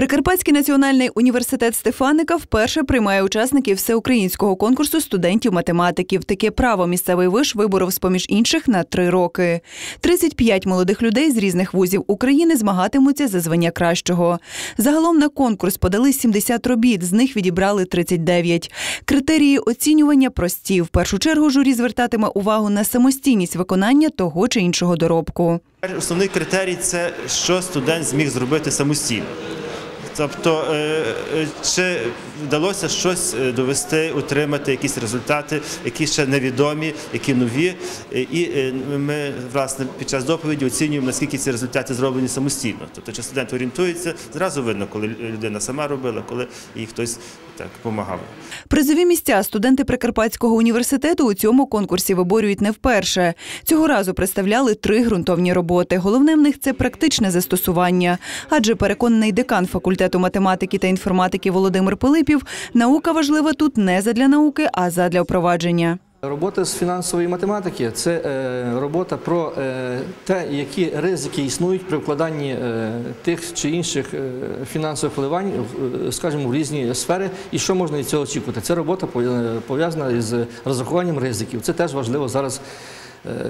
Прикарпатський національний університет Стефаника вперше приймає учасників всеукраїнського конкурсу студентів-математиків. Таке право місцевий виш виборов з поміж інших на три роки. 35 молодих людей з різних вузів України змагатимуться за звання кращого. Загалом на конкурс подали 70 робіт, з них відібрали 39. Критерії оцінювання прості. В першу чергу журі звертатиме увагу на самостійність виконання того чи іншого доробку. Основний критерій це що студент зміг зробити самостійно. Тобто, е, е, чи вдалося щось е, довести, утримати якісь результати, які ще невідомі, які нові. І ми власне під час доповіді оцінюємо, наскільки ці результати зроблені самостійно. Тобто, чи студент орієнтується, зразу видно, коли людина сама робила, коли їй хтось так допомагав. Призові місця студенти Прикарпатського університету у цьому конкурсі виборюють не вперше. Цього разу представляли три ґрунтовні роботи. Головне в них це практичне застосування. Адже переконаний декан факультету математики та інформатики Володимир Пилипів, наука важлива тут не задля науки, а задля впровадження. Робота з фінансової математики це е, робота про е, те, які ризики існують при вкладанні е, тих чи інших фінансових вливань, скажімо, в різні сфери, і що можна від цього очікувати. Це робота пов'я- пов'язана з розрахуванням ризиків. Це теж важливо зараз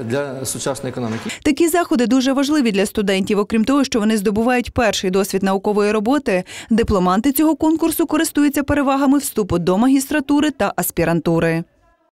для сучасної економіки. Такі заходи дуже важливі для студентів. Окрім того, що вони здобувають перший досвід наукової роботи, дипломанти цього конкурсу користуються перевагами вступу до магістратури та аспірантури.